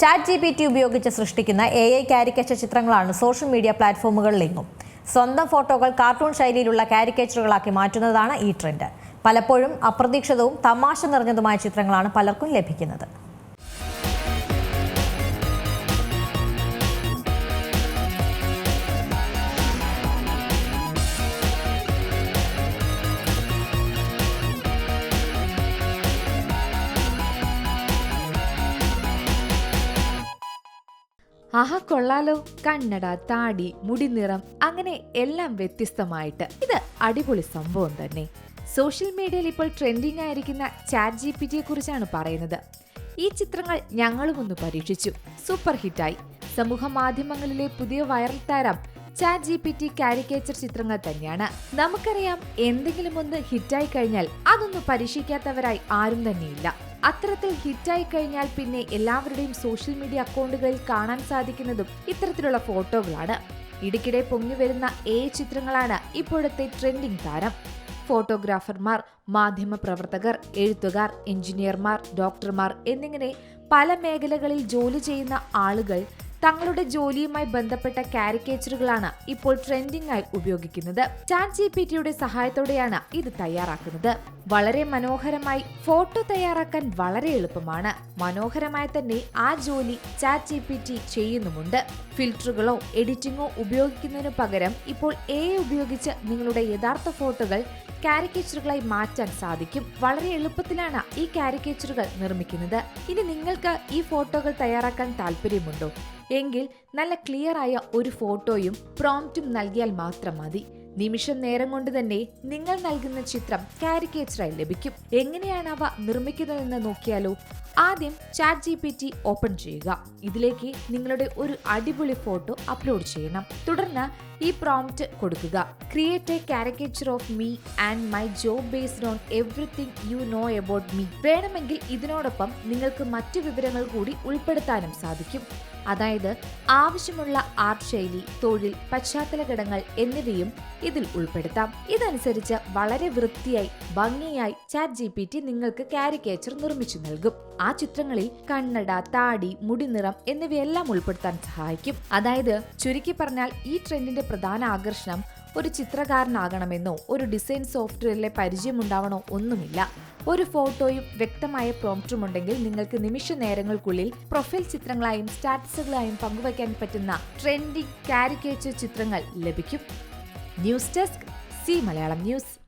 Chat G P T ഉപയോഗിച്ച് സൃഷ്ടിക്കുന്ന A I caricature ചിത്രങ്ങളാണ് സോഷ്യൽ മീഡിയ പ്ലാറ്റ്ഫോമുകളിലെങ്ങും. സ്വന്തം ഫോട്ടോകൾ കാർട്ടൂൺ ശൈലിയിലുള്ള കാരിക്കേച്ചറുകളാക്കി മാറ്റുന്നതാണ് ഈ ട്രെൻഡ്. പലപ്പോഴും അപ്രതീക്ഷിതവും തമാശ നിറഞ്ഞതുമായ ചിത്രങ്ങളാണ് പലർക്കും ലഭിക്കുന്നത്. ആഹാ കൊള്ളാലോ. കണ്ണട താടി മുടിനിറം അങ്ങനെ എല്ലാം വ്യത്യസ്തമായിട്ട്. ഇത് അടിപൊളി സംഭവം തന്നെ. സോഷ്യൽ മീഡിയയിൽ ഇപ്പോൾ ട്രെൻഡിംഗ് ആയിരിക്കുന്ന ചാറ്റ് ജി പി ടിയെ കുറിച്ചാണ് പറയുന്നത്. ഈ ചിത്രങ്ങൾ ഞങ്ങളും ഒന്ന് പരീക്ഷിച്ചു. സൂപ്പർ ഹിറ്റായി. സമൂഹ മാധ്യമങ്ങളിലെ പുതിയ വൈറൽ താരം Chat G P T caricature ചിത്രങ്ങൾ തന്നെയാണ്. നമുക്കറിയാം എന്തെങ്കിലും ഒന്ന് ഹിറ്റായി കഴിഞ്ഞാൽ അതൊന്ന് പരീക്ഷിക്കാത്തവരായി ആരും തന്നെയില്ല. അത്തരത്തിൽ ഹിറ്റായി കഴിഞ്ഞാൽ പിന്നെ എല്ലാവരുടെയും സോഷ്യൽ മീഡിയ അക്കൗണ്ടുകളിൽ കാണാൻ സാധിക്കുന്നതും ഇത്തരത്തിലുള്ള ഫോട്ടോകളാണ്. ഇടയ്ക്കിടെ പൊങ്ങി വരുന്ന ഏ ചിത്രങ്ങളാണ് ഇപ്പോഴത്തെ ട്രെൻഡിംഗ് താരം. ഫോട്ടോഗ്രാഫർമാർ മാധ്യമ പ്രവർത്തകർ എഴുത്തുകാർ എഞ്ചിനീയർമാർ ഡോക്ടർമാർ എന്നിങ്ങനെ പല മേഖലകളിൽ ജോലി ചെയ്യുന്ന ആളുകൾ തങ്ങളുടെ ജോലിയുമായി ബന്ധപ്പെട്ട കാരിക്കേച്ചറുകളാണ് ഇപ്പോൾ ട്രെൻഡിംഗ് ആയി ഉപയോഗിക്കുന്നത്. ചാറ്റ് ജി പി ടിയുടെ സഹായത്തോടെയാണ് ഇത് തയ്യാറാക്കുന്നത്. വളരെ മനോഹരമായി ഫോട്ടോ തയ്യാറാക്കാൻ വളരെ എളുപ്പമാണ്. മനോഹരമായി തന്നെ ആ ജോലി ചാറ്റ് ജി പി ടി ചെയ്യുന്നുമുണ്ട്. ഫിൽറ്ററുകളോ എഡിറ്റിംഗോ ഉപയോഗിക്കുന്നതിനു പകരം ഇപ്പോൾ എ ഉപയോഗിച്ച് നിങ്ങളുടെ യഥാർത്ഥ ഫോട്ടോകൾ കാരിക്കേച്ചറുകളായി മാറ്റാൻ സാധിക്കും. വളരെ എളുപ്പത്തിലാണ് ഈ കാരിക്കേച്ചറുകൾ നിർമ്മിക്കുന്നത്. ഇനി നിങ്ങൾക്ക് ഈ ഫോട്ടോകൾ തയ്യാറാക്കാൻ താല്പര്യമുണ്ടോ? എങ്കിൽ നല്ല ക്ലിയർ ആയ ഒരു ഫോട്ടോയും പ്രോംപ്റ്റും നൽകിയാൽ മാത്രം മതി. നിമിഷം നേരം കൊണ്ട് തന്നെ നിങ്ങൾ നൽകുന്ന ചിത്രം കാരിക്കേച്ചറായി ലഭിക്കും. എങ്ങനെയാണ് അവ നിർമ്മിക്കുന്നതെന്ന് നോക്കിയാലോ? ആദ്യം Chat G P T open ചെയ്യുക. ഇതിലേക്ക് നിങ്ങളുടെ ഒരു അടിപൊളി ഫോട്ടോ അപ്ലോഡ് ചെയ്യണം. തുടർന്ന് ഈ പ്രോംപ്റ്റ് കൊടുക്കുക. Create a caricature of me and my job based on everything you know about me വേണമെങ്കിൽ ഇതിനോടൊപ്പം നിങ്ങൾക്ക് മറ്റു വിവരങ്ങൾ കൂടി ഉൾപ്പെടുത്താനും സാധിക്കും. അതായത് ആവശ്യമുള്ള ആർട്ട് ശൈലി തൊഴിൽ പശ്ചാത്തല ഘടകങ്ങൾ എന്നിവയും ഇതിൽ ഉൾപ്പെടുത്താം. ഇതനുസരിച്ച് വളരെ വൃത്തിയായി ഭംഗിയായി ചാറ്റ് ജി നിങ്ങൾക്ക് കാരിക്കേച്ചർ നിർമ്മിച്ചു നൽകും. ചിത്രങ്ങളിൽ കണ്ണട താടി മുടിനിറം എന്നിവയെല്ലാം ഉൾപ്പെടുത്താൻ സഹായിക്കും. അതായത് ചുരുക്കി പറഞ്ഞാൽ ഈ ട്രെൻഡിന്റെ പ്രധാന ആകർഷണം ഒരു ചിത്രകാരനാകണമെന്നോ ഒരു ഡിസൈൻ സോഫ്റ്റ്വെയറിലെ പരിചയമുണ്ടാവണോ ഒന്നുമില്ല. ഒരു ഫോട്ടോയും വ്യക്തമായ പ്രോംപ്റ്റും ഉണ്ടെങ്കിൽ നിങ്ങൾക്ക് നിമിഷ നേരങ്ങൾക്കുള്ളിൽ പ്രൊഫൈൽ ചിത്രങ്ങളായും സ്റ്റാറ്റസുകളായും പങ്കുവയ്ക്കാൻ പറ്റുന്ന ട്രെൻഡിങ് കാരിക്കേച്ചർ ചിത്രങ്ങൾ ലഭിക്കും. News desk C Malayalam news.